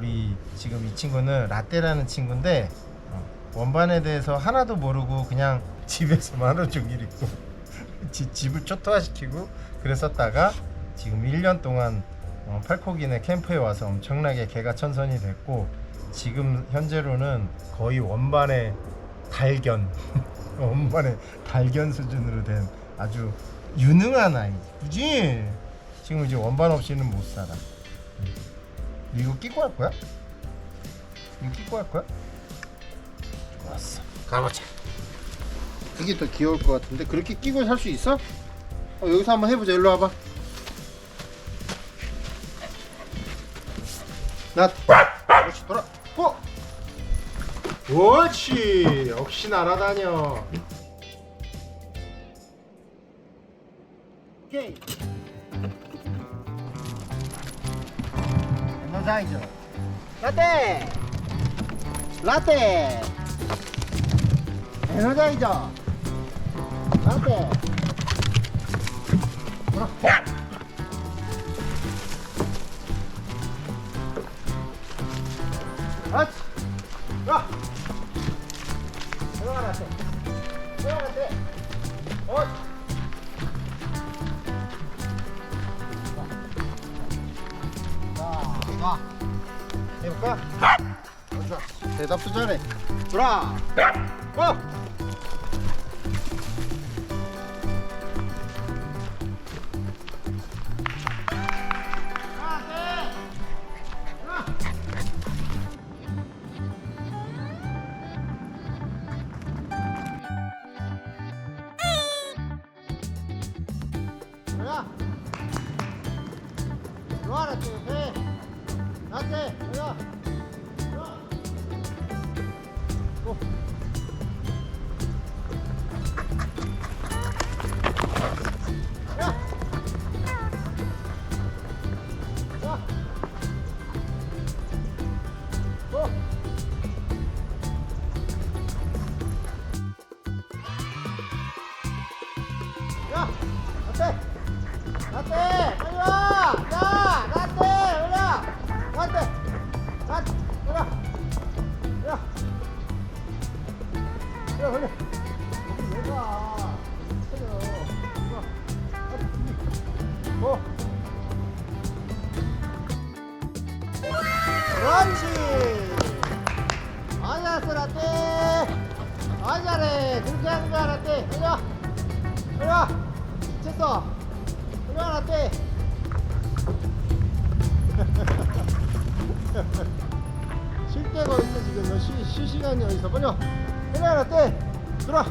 우리 지금 이 친구는 라떼라는 친구인데 어, 원반에 대해서 하나도 모르고 그냥 집에서만 하루 종일 있고 지- 집을 초토화시키고 그랬었다가 지금 1년 동안 어, 팔코기네 캠프에 와서 엄청나게 개가 천선이 됐고 지금 현재로는 거의 원반의 달견 원반의 달견 수준으로 된 아주 유능한 아이 그지? 지금 이제 원반 없이는 못 살아 음. 이거 끼고 할 거야? 이거 끼고 할 거야? 좋았어. 가보자. 그게 더 귀여울 것 같은데 그렇게 끼고 살 수 있어? 어, 여기서 한번 해보자. 일로 와봐. 나 그렇지 돌아. 고 옳지. 역시 날아다녀. 오케이 에너자이저 라떼 라떼 에너자이저 라떼 돌아 그 와. 해볼까? 어, 좋아. 대답도 잘해. 돌아. 어. 야. 좋아, 라떼 옆에. 라 아, 잘해! 그렇게 하는 거야, 라떼! 올려! 올려! 미쳤어! 올려, 라떼! 쉴 데가 어딨어 지금 너 쉬, 쉴 시간이 어딨어 빨려 빨리 라떼 들어와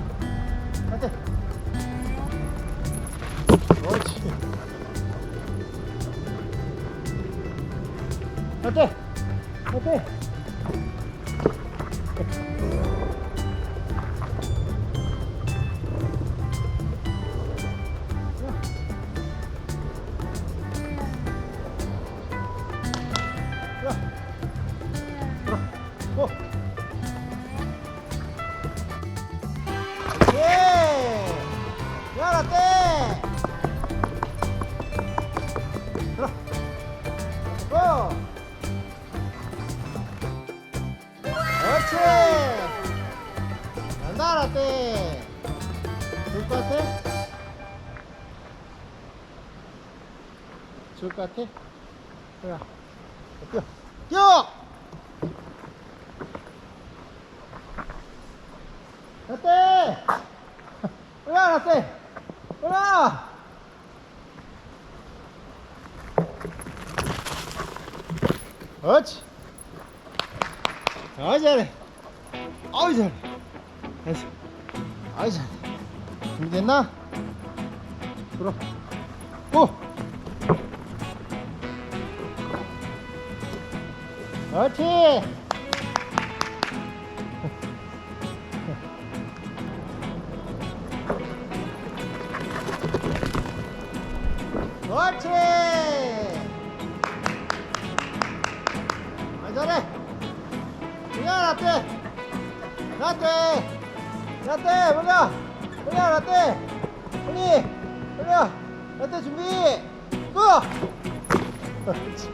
라떼 그렇지 라떼 야 야 라떼 들어 고 그렇지 간다 라떼 좋을 것 같아? 좋을 것 같아? 그래 뛰어 뛰어 라떼! 올라, 라떼! 올라! 그렇지. 아, 잘해. 아우, 잘해. 됐어. 아우, 잘해. 준비됐나? 들어. 고! 그렇지. 그렇지. 라떼. 라떼. 라떼 몰라. 몰라 라떼. 빨리. 빨리. 라떼 준비. 고. 그렇지.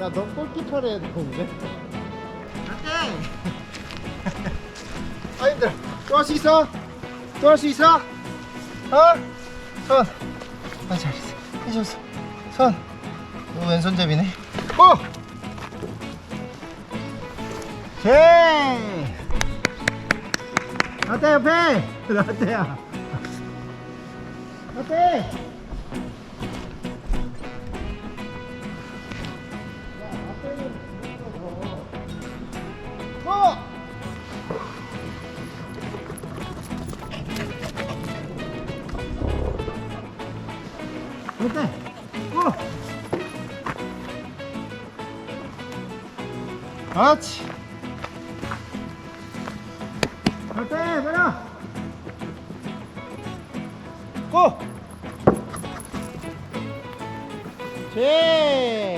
야, 너 골키퍼래, 너인데? 안돼! 아, 힘들어. 또 할 수 있어? 또 할 수 있어? 어? 손. 아, 잘했어. 해줬어. 손. 너 왼손잡이네. 어! 제! 라떼 옆에! 라떼야. 라떼! 어! 라떼! 어! 그렇지. 라떼, 빨리! 고! 제!